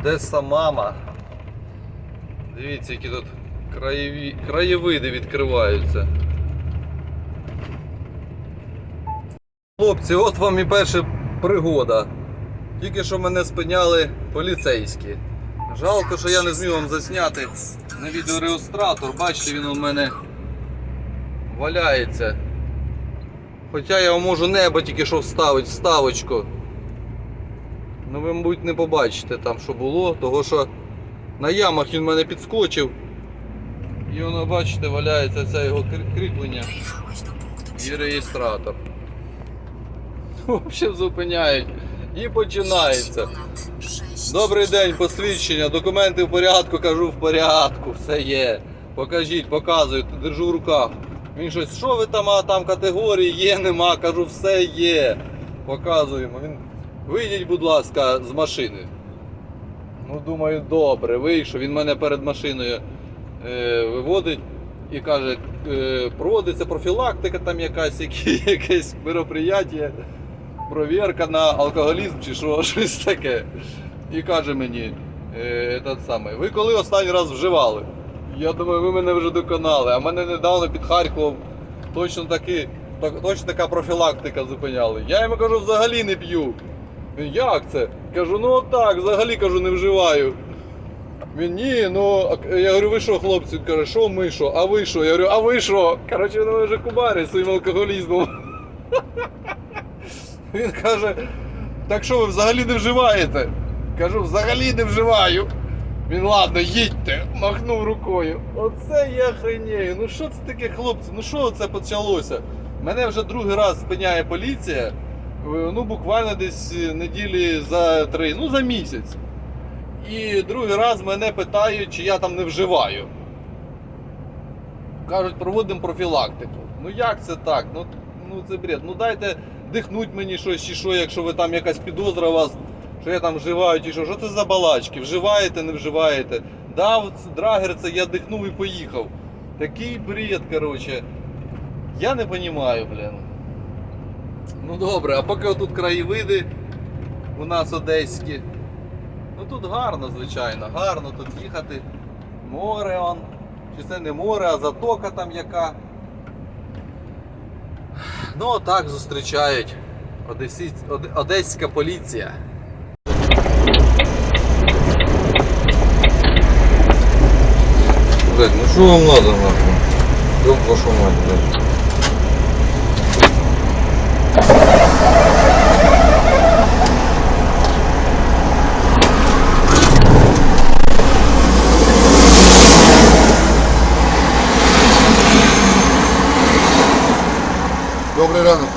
Одеса мама. Дивіться, які тут краєві... краєвиди відкриваються. Хлопці, от вам і перша пригода. Тільки що мене спиняли поліцейські. Жалко, що я не зміг вам засняти на відеореєстратор. Бачите, він у мене валяється. Хоча я можу небо тільки що вставити, вставочку. Ну ви, мабуть, не побачите там, що було, того що на ямах він мене підскочив. І воно, бачите, валяється це його кріплення і реєстратор. В общем, зупиняють. І починається. Добрий день, посвідчення, документи в порядку, кажу в порядку, все є. Покажіть, показую, держу в руках. Він щось, що ви там, а там категорії є, нема, кажу, все є. Показуємо. Він, вийдіть, будь ласка, з машини. Ну, думаю, добре, вийшов. Він мене перед машиною е, виводить і каже, е, проводиться профілактика там якась, які, якесь мероприятие, провірка на алкоголізм чи що, щось таке. І каже мені, е, этот самий, ви коли останній раз вживали? Я думаю, ви мене вже доконали, а мене недавно під Харковом точно таки, так, точно така профілактика зупиняли. Я йому кажу, взагалі не п'ю. Він, як це? Кажу, ну отак, взагалі кажу, не вживаю. Він ні, ну я говорю, ви що, хлопці? Він каже, що ми що? А ви що? Я говорю, а ви що? Коротше, він вже кубарить своїм алкоголізмом. Він каже, так що ви взагалі не вживаєте? Кажу, взагалі не вживаю. Він ладно, їдьте, махнув рукою. Оце я хренею. Ну що це таке, хлопці? Ну що це почалося? Мене вже другий раз спиняє поліція. Е, Ну, буквально десь неділі за три, ну за місяць. І другий раз мене питають, чи я там не вживаю. Кажуть, проводимо профілактику. Ну як це так? Ну, ну це бред. Ну дайте дихнуть мені щось чи що, якщо ви там якась підозра у вас, що я там вживаю чи що. Що це за балачки? Вживаєте, не вживаєте? Дав драгер це, я дихнув і поїхав. Такий бред, коротше. Я не розумію, блін. Ну добре, а поки отут краєвиди у нас одеські. Ну тут гарно, звичайно, гарно тут їхати. Море он. Чи це не море, а затока там яка. Ну отак зустрічають Одесі... Оде- Одеська поліція. Блять, ну що вам надо нахуй? Ёб вашу мать, блядь.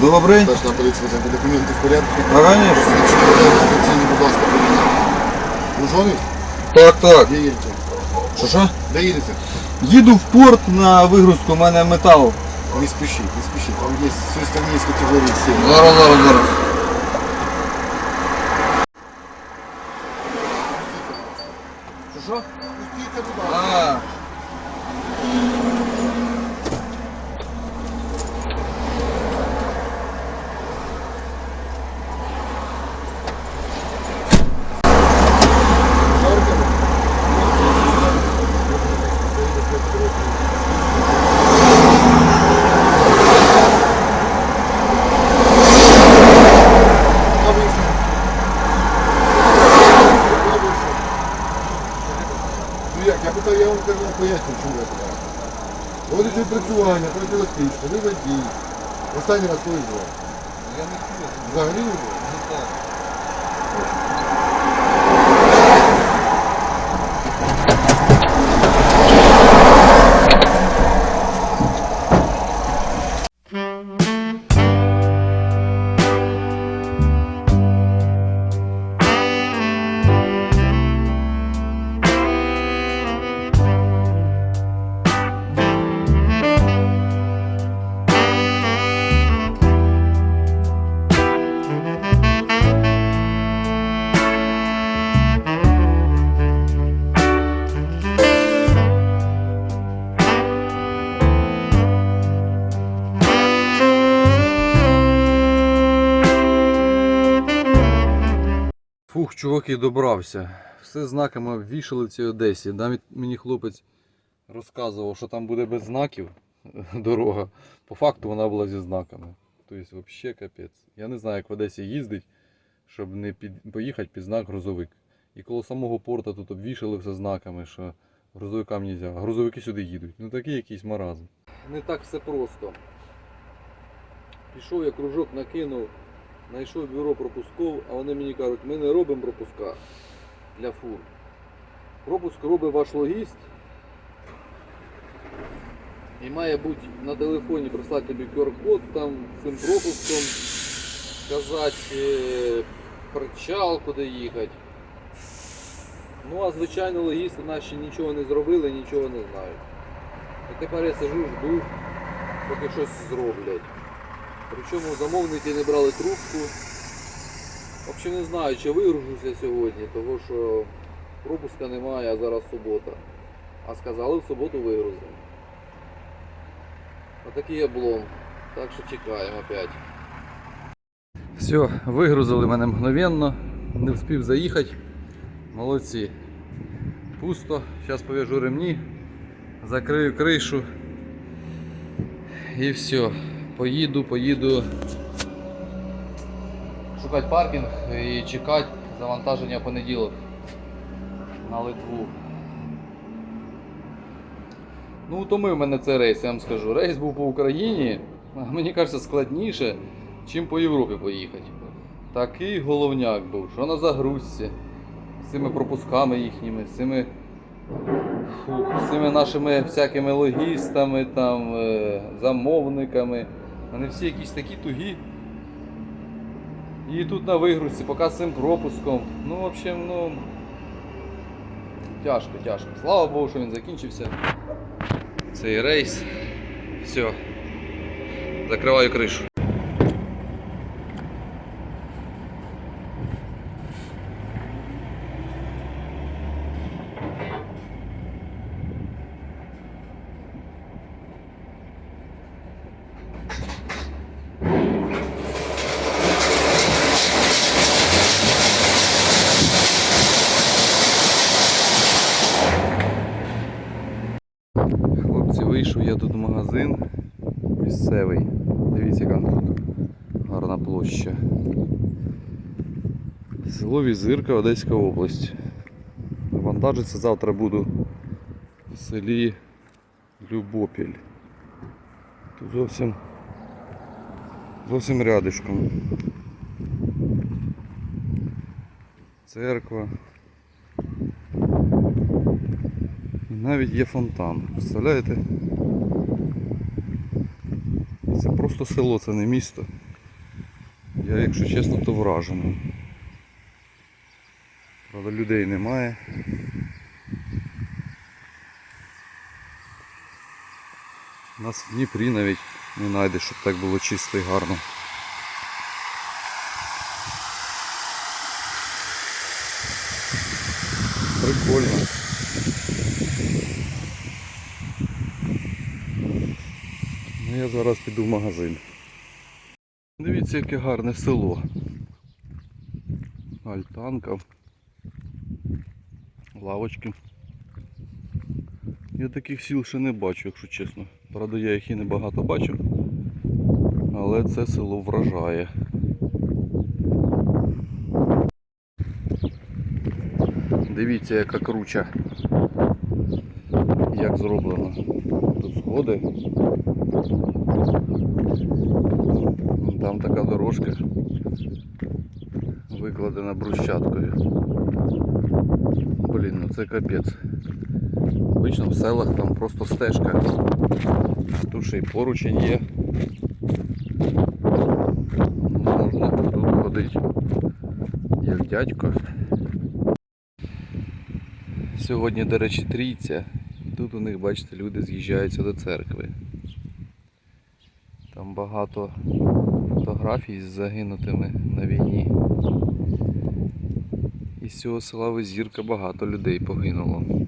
Добрий Старшина поліція взяти документи в порядку. А, конечно. Офіційні, будь ласка? Так, так. Де їдете? Що що? Де їдете? Їду в порт на вигрузку, у мене метал. Не спішіть, не спішіть. Там є з цієї сторони є категорії 7. Зараз, зараз, зараз. Що що? Пустіться, будь ласка. А. Ну як, я вам поясню, чому я питаю. Водите відпрацювання, профілактично, ви водій. Останній раз коли було? Я не чую. Взагалі не було? Не так. Фух, чуваки, добрався. все знаками обвішали в цій Одесі. Навіть мені хлопець розказував, що там буде без знаків дорога. По факту вона була зі знаками. Тобто, взагалі капець. Я не знаю, як в Одесі їздить, щоб не під... поїхати під знак грузовик. І коло самого порту тут обвішали все знаками, що грузовикам не можна. Грузовики сюди їдуть. Ну такий якийсь маразм. Не так все просто. Пішов я кружок накинув, знайшов бюро пропусков, а вони мені кажуть, ми не робимо пропуска для фур. Пропуск робить ваш логіст. І має бути на телефоні прислати тобі QR-код там з цим пропуском, сказати е, причал, куди їхати. Ну а звичайно логісти наші нічого не зробили, нічого не знають. І тепер я сижу, жду, поки щось зроблять. Причому замовники не брали трубку. Взагалі не знаю, чи вигружуся сьогодні, тому що пропуска немає, а зараз субота. А сказали в суботу вигрузимо. Отакий облом. Так що чекаємо опять. Все, вигрузили мене мгновенно, не встиг заїхати. Молодці. Пусто. Зараз пов'яжу ремні, закрию кришу. І все. Поїду, поїду шукати паркінг і чекати завантаження понеділок на Литву. Ну, утомив мене цей рейс, я вам скажу. Рейс був по Україні, мені кажеться, складніше, чим по Європі поїхати. Такий головняк був, що на загрузці, з цими пропусками їхніми, з цими, фу, з цими нашими всякими логістами, там, е, замовниками. Вони всі якісь такі тугі. І тут на вигрузці, поки з цим пропуском. Ну, в общем, ну. Тяжко, тяжко. Слава Богу, що він закінчився. Цей рейс. Все. Закриваю кришу. Хлопці, вийшов я тут в магазин місцевий. Дивіться, яка тут гарна площа. Село Візирка, Одеська область. Вантажитися завтра буду в селі Любопіль. Тут зовсім зовсім рядишком. Церква. І навіть є фонтан. Представляєте? Це просто село, це не місто. Я, якщо чесно, то вражений. Правда, людей немає. У нас в Дніпрі навіть не знайдеш, щоб так було чисто і гарно. Прикольно. Ну, я зараз піду в магазин. Дивіться, яке гарне село. Альтанка. Лавочки. Я таких сіл ще не бачу, якщо чесно. Правда, я їх і не багато бачу. Але це село вражає. Дивіться, яка круча. Як зроблено. Тут сходи. Там така дорожка викладена брусчаткою. Блін, ну це капець. Обично в селах там просто стежка. А тут ще й поручень є. Ну, Можна тут ходити як дядько. Сьогодні, до речі, трійця. Тут у них, бачите, люди з'їжджаються до церкви. Там багато фотографій з загинутими на війні. Із цього села Визірка багато людей погинуло.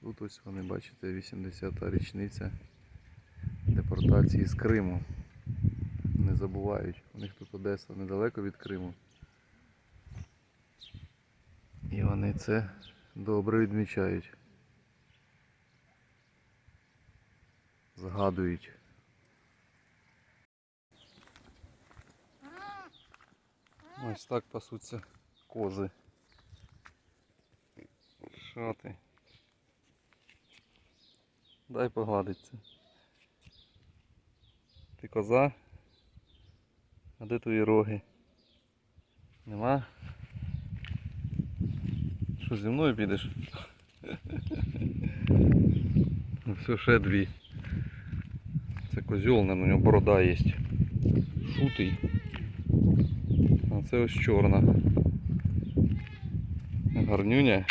Тут ось вони, бачите, 80-та річниця депортації з Криму. не забувають. У них тут Одеса недалеко від Криму. І вони це добре відмічають. Згадують. Ось так пасуться кози. Що ти? Дай погладиться. Ти коза? А де твої роги? Нема? Що зі мною підеш? Ну все, ще дві. Це козьол, на нього борода є. Шутий. А це ось чорна. Гарнюня.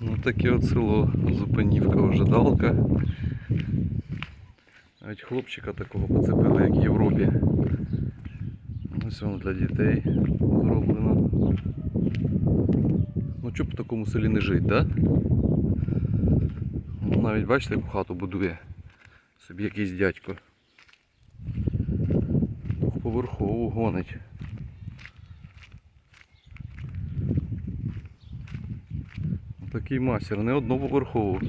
Ну таке от село, Зупинівка, ожидалка. Навіть хлопчика такого поцепили, як в Європі. Ось воно для дітей зроблено. Ну чоб в такому селі не жить, да? Ну, навіть бачите, яку хату будує собі якийсь дядько. Двохповерхову гонить. Такий мастер, не одноповерхову,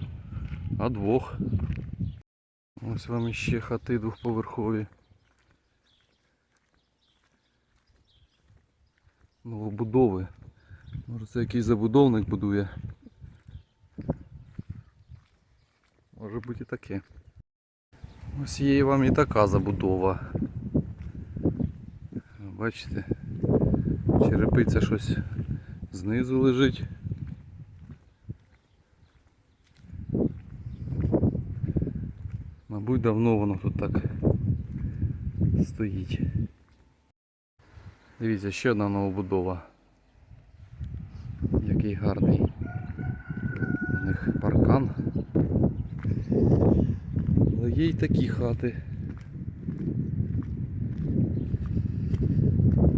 а двох. Ось вам іще хати двохповерхові. Новобудови. Може це якийсь забудовник будує. Може бути і таке. Ось є вам і така забудова. Бачите, черепиця щось знизу лежить. Мабуть, давно воно тут так стоїть. Дивіться, ще одна новобудова. Який гарний. У них паркан. Але є й такі хати.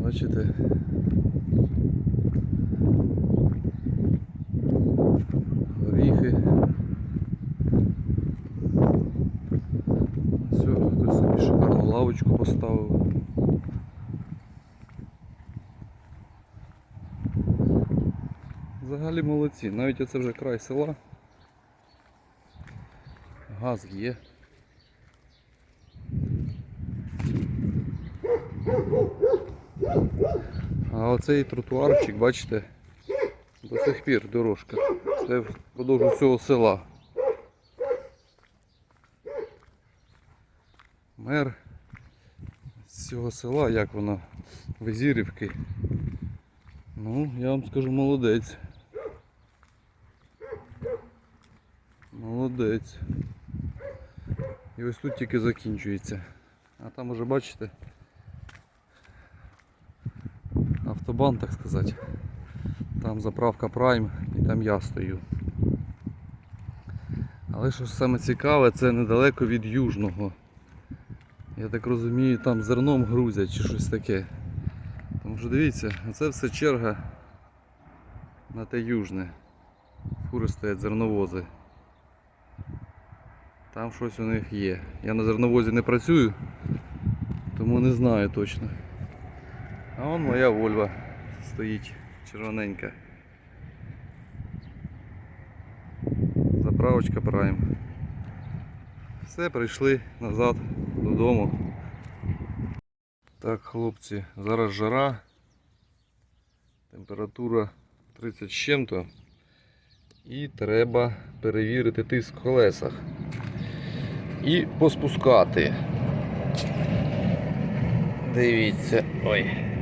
Бачите? Горіхи. Все, хтось собі шикарну лавочку поставив. Взагалі молодці, навіть оце вже край села. Газ є. А оцей тротуарчик, бачите, до сих пір дорожка. Це впродовж усього села. Мер з цього села, як воно, Визірівки. Ну, я вам скажу молодець. Молодець. І ось тут тільки закінчується. А там уже бачите. Автобан, так сказати. Там заправка Prime і там я стою. Але що саме цікаве, це недалеко від Южного. Я так розумію, там зерном грузять чи щось таке. Тому що дивіться, це все черга на те южне. Фури стоять зерновози. Там щось у них є. Я на зерновозі не працюю, тому не знаю точно. А вон моя Вольва стоїть червоненька. Заправочка Prime. Все, прийшли назад додому. Так, хлопці, зараз жара. Температура 30 з чим-то. І треба перевірити тиск в колесах. І поспускати. Дивіться. Ой.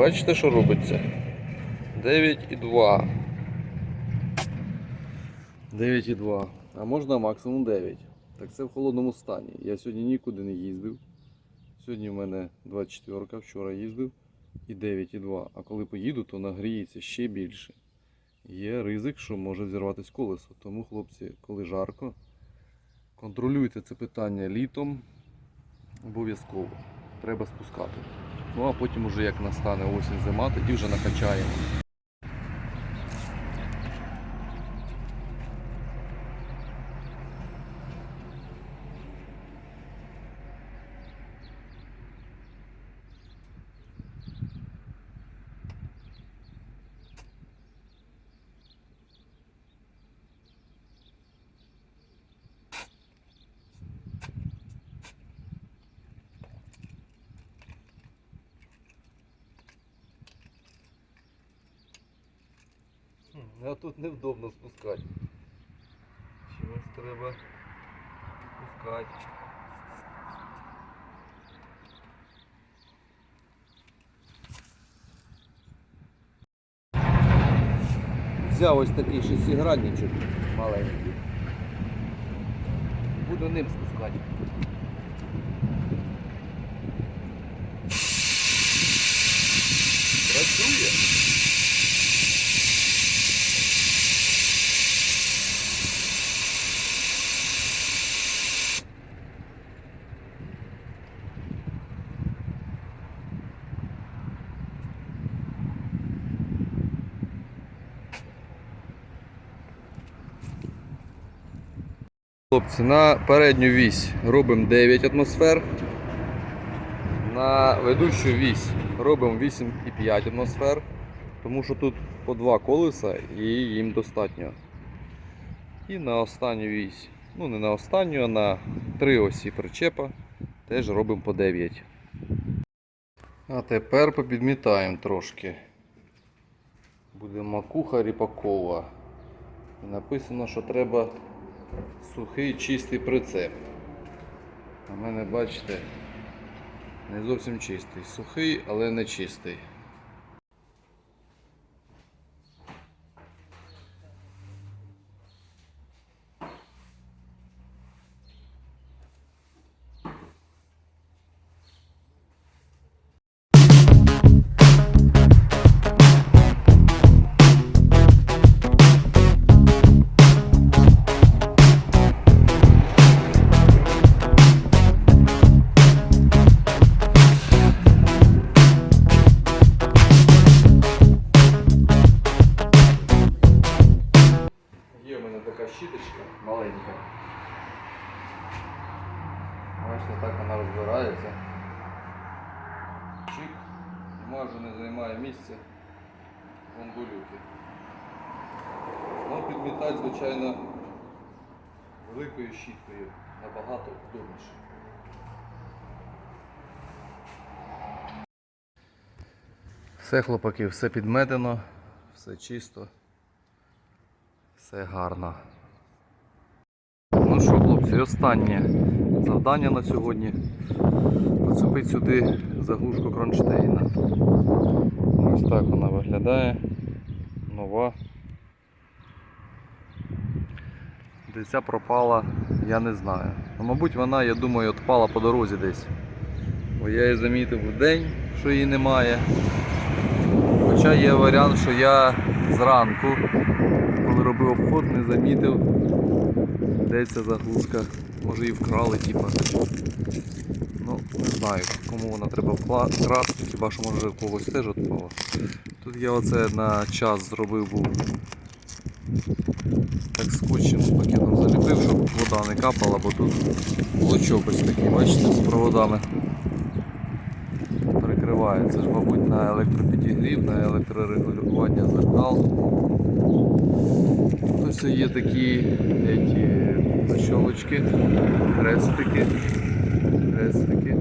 Бачите, що робиться? 9,2. 9,2. А можна максимум 9. Так це в холодному стані. Я сьогодні нікуди не їздив. Сьогодні в мене 24, вчора їздив і 9,2. А коли поїду, то нагріється ще більше. Є ризик, що може взірватися колесо. Тому, хлопці, коли жарко, контролюйте це питання літом. Обов'язково. Треба спускати. Ну а потім уже як настане осінь зима, тоді вже накачаємо. А тут невдобно спускати. Чимось треба спускати. Взяв ось такий шестигранничок маленький. Буду ним спускати. Працює. Хлопці, на передню вісь робимо 9 атмосфер. На ведучу вісь робимо 8,5 атмосфер, тому що тут по два колеса і їм достатньо. І на останню вісь, ну не на останню, а на три осі причепа теж робимо по 9. А тепер попідмітаємо трошки. Буде макуха ріпакова. І написано, що треба сухий чистий прицеп. У мене, бачите, не зовсім чистий. Сухий, але не чистий. Місця бомбулюки. Ну, підмітати, звичайно, великою щіткою набагато удобніше. Все, хлопаки, все підметено, все чисто. Все гарно. Ну що, хлопці, останнє завдання на сьогодні. Поцепити сюди заглушку кронштейна. Ось так вона виглядає. Нова. Де ця пропала, я не знаю. Ну, мабуть, вона, я думаю, відпала по дорозі десь. Бо я її замітив в день, що її немає. Хоча є варіант, що я зранку коли робив обход, не замітив, де ця заглушка. Може її вкрали, типа. Не знаю, кому вона треба вкрасти, хіба що може в когось теж відпала. Тут я оце на час зробив був так скотчем пакетом заліпив, щоб вода не капала, бо тут блочок ось такий, бачите, з проводами. Перекривається ж, мабуть, на електропідігрів, на електрорегулювання зеркал. Ось є такі защолочки, хрестики, хрестики.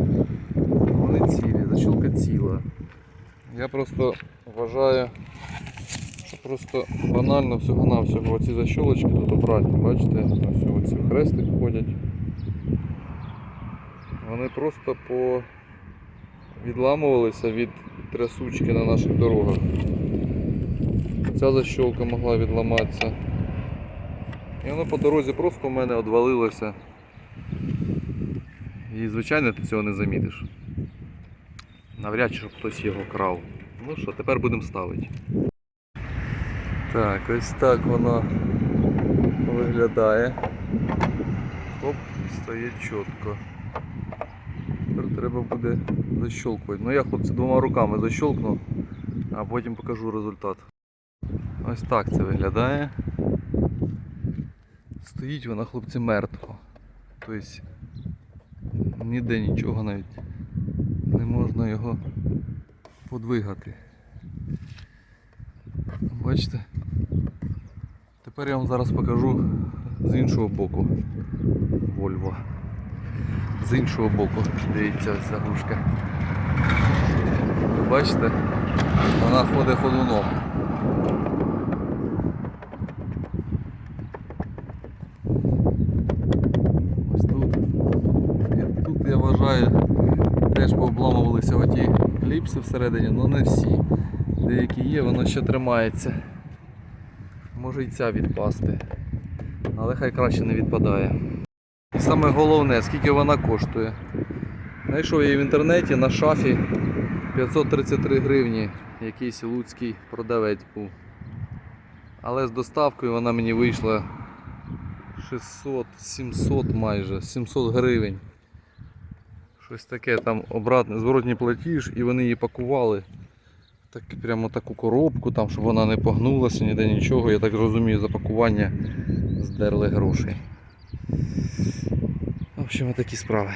Вони цілі, защолка ціла. Я просто вважаю, що просто банально всього-навсього оці защолочки тут обратні, бачите, ось оці в хрестик ходять. Вони просто по відламувалися від трясучки на наших дорогах. Ця защолка могла відламатися. І воно по дорозі просто у мене відвалилося. І звичайно ти цього не замітиш. Навряд чи хтось його крав. Ну що, тепер будемо ставити. Так, ось так воно виглядає. Оп, стає чітко. Тепер треба буде защолкувати. Ну я хлопці двома руками защолкну, а потім покажу результат. Ось так це виглядає. Стоїть вона, хлопці, мертво. Тобто ніде нічого навіть можна його подвигати. Бачите? Тепер я вам зараз покажу з іншого боку Вольво. З іншого боку, дивіться ось заглушка. Бачите? Вона ходить ходуном. вибираю. Теж пообламувалися оті кліпси всередині, але не всі. Деякі є, воно ще тримається. Може і ця відпасти. Але хай краще не відпадає. І саме головне, скільки вона коштує. Знайшов її в інтернеті на шафі 533 гривні. Якийсь луцький продавець був. Але з доставкою вона мені вийшла 600-700 майже, 700 гривень. Щось таке там обратне, зворотній платіж і вони її пакували. Так, прямо таку коробку, там, щоб вона не погнулася, ніде нічого. Я так розумію, за пакування здерли гроші. В общем, такі справи.